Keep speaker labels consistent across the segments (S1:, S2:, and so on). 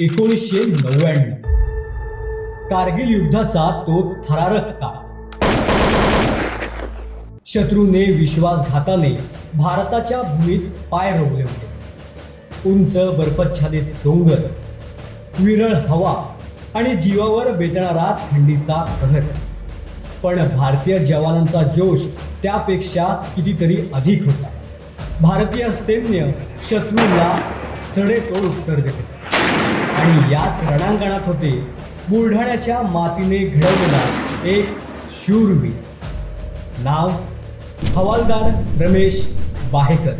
S1: एकोणीसशे नव्याण्णव. कारगिल युद्धाचा तो थरारक काळ शत्रूने विश्वासघाताने भारताच्या भूमीत पाय रोवले होते. उंच बर्फाच्छादित डोंगर विरळ हवा आणि जीवावर बेतणारा थंडीचा कहर पण भारतीय जवानांचा जोश त्यापेक्षा कितीतरी अधिक होता. भारतीय सैन्य शत्रूला सडेतोड उत्तर देते. आणि याच रणांगणात होते बुलढाण्याच्या मातीने घडवलेला एक शूरवीर. नाव हवालदार रमेश बाहेकर.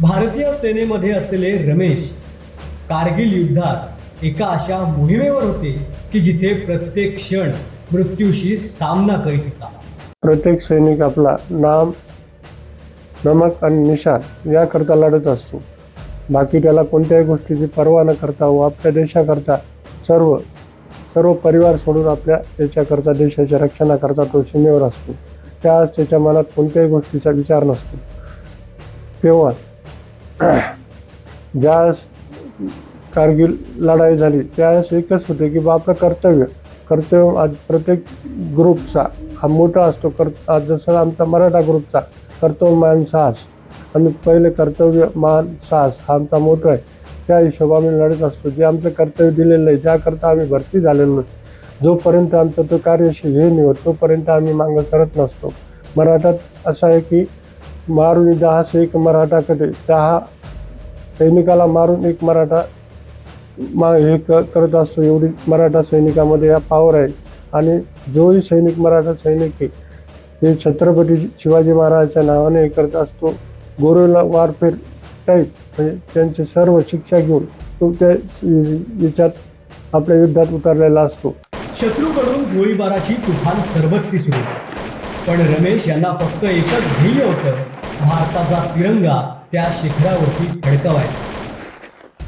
S1: भारतीय सेनेमध्ये असलेले रमेश कारगिल युद्धात एका अशा मोहिमेवर होते की जिथे प्रत्येक क्षण मृत्यूशी सामना करीत होता.
S2: प्रत्येक सैनिक आपला नाम नमक आणि निशाण याकरता लढत असतो. बाकी त्याला कोणत्याही गोष्टीची पर्वा न करता व आपल्या देशाकरता सर्व सर्व परिवार सोडून आपल्या त्याच्याकरता देशाच्या रक्षणाकरता तो सीमेवर असतो. त्यावेळेस त्याच्या मनात कोणत्याही गोष्टीचा विचार नसतो. तेव्हा ज्यावेळेस कारगिल लढाई झाली त्यावेळेस एकच होते की बा आपलं कर्तव्य कर्तव्य आज प्रत्येक ग्रुपचा हा मोठा असतो कर आज जसं आमचा मराठा ग्रुपचा कर्तव्य मान साहस आम्ही पहिले कर्तव्य मान साहस हा आमचा मोठा आहे. त्या हिशोबाने आम्ही लढत असतो. जे आमचं कर्तव्य दिलेलं आहे ज्याकरता आम्ही भरती झालेलो आहे जोपर्यंत आमचं तो कार्यशील हे नाही होत तोपर्यंत आम्ही मागं सरत नसतो. मराठात असं आहे की मारून दहा एक मराठा कटे. दहा सैनिकाला मारून एक मराठा मा हे क करत असतो. एवढी मराठा सैनिकामध्ये या पावर आहे. आणि जोही सैनिक मराठा सैनिक आहे हे छत्रपती शिवाजी महाराजांच्या नावाने हे करत असतो. गोरेला वारफेर टाईप म्हणजे त्यांचे सर्व शिक्षा घेऊन तो त्या याच्यात आपल्या युद्धात उतरलेला असतो.
S1: शत्रूकडून गोळीबाराची तुफान सरबत्ती सुरू होती. पण रमेश यांना फक्त एकच ध्येय होतं भारताचा तिरंगा त्या शिखरावरती फडकवायचा.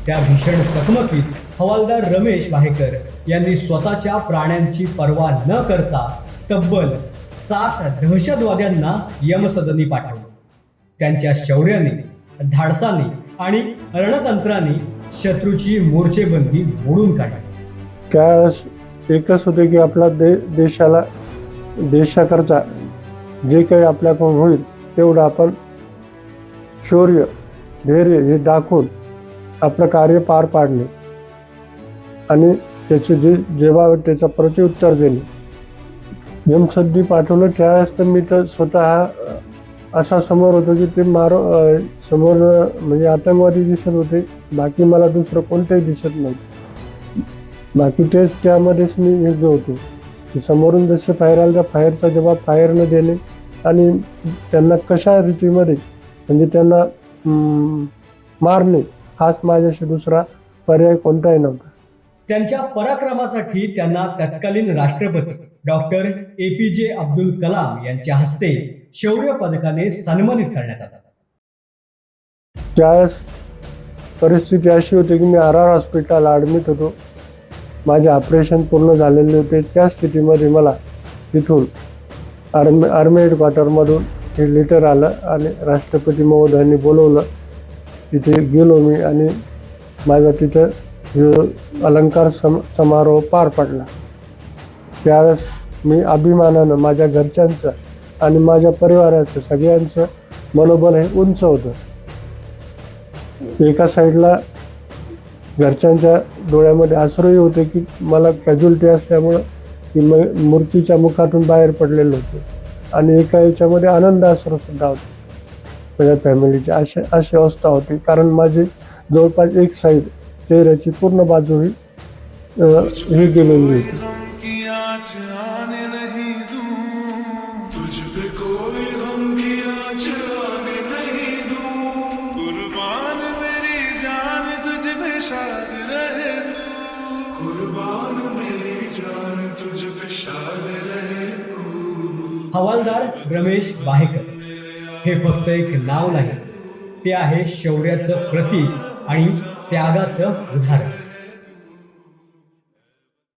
S1: त्या भीषण चकमकीत हवालदार रमेश वाहेकर यांनी स्वतःच्या प्राण्यांची पर्वा न करता तब्बल सात दहशतवाद्यांना यमसदनी पाठवलं. त्यांच्या शौर्याने धाडसाने आणि रणतंत्राने शत्रूची मोर्चेबंदी मोडून काढली.
S2: त्यावेळेस एकच होते की आपला दे देशाला देशाकरता जे काही आपल्याकडून होईल तेवढं आपण शौर्य धैर्य हे दाखवून आपलं कार्य पार पाडणे आणि त्याचे जे जेव्हा त्याचं प्रत्युत्तर देणे. यमसद्दी पाठवलं त्यावेळेस तर मी तर स्वतः असा समोर होतो की ते मारो समोर म्हणजे आतंकवादी दिसत होते. बाकी मला दुसरं कोणतंही दिसत नव्हतं. बाकी तेच त्यामध्येच मी युद्ध होतो. की समोरून जसे फायर आलं त्या फायरचा जबाब फायर न देणे आणि त्यांना कशा रीतीमध्ये म्हणजे त्यांना मारणे हाच माझ्याशी दुसरा पर्याय कोणताही नव्हता.
S1: त्यांच्या पराक्रमासाठी त्यांना तत्कालीन राष्ट्रपती डॉक्टर ए पी जे अब्दुल कलाम यांच्या हस्ते शौर्य पदकाने सन्मानित करण्यात आला.
S2: त्यावेळेस परिस्थिती अशी होती की मी आर आर हॉस्पिटलला ॲडमिट होतो. माझे ऑपरेशन पूर्ण झालेले होते. त्या स्थितीमध्ये मला तिथून आर्मी आर्मी हेडक्वार्टरमधून हे लेटर आलं आणि राष्ट्रपती महोदयांनी बोलवलं. तिथे गेलो मी आणि माझा तिथं अलंकार सम समारोह पार पडला. त्यावेळेस मी अभिमानानं माझ्या घरच्यांचं आणि माझ्या परिवाराचं सगळ्यांचं मनोबल हे उंच होतं. एका साईडला घरच्यांच्या डोळ्यामध्ये आश्रयही होते की मला कॅज्युलिटी असल्यामुळं की म मूर्तीच्या मुखातून बाहेर पडलेलं होतं. आणि एका याच्यामध्ये आनंद सुद्धा होते. माझ्या फॅमिलीची अशी अशी अवस्था होती. कारण माझी जवळपास एक साईड चेहऱ्याची पूर्ण बाजू ही गेलेली होती.
S3: याद रहे तू कुर्बान मेरी जान तुझ पे शाद रहे तू।
S1: हवालदार रमेश बाहेकर. हे फक्त एक नाव नाही ते आहे शौर्याचं प्रतीक आणि त्यागाचं उदाहरण.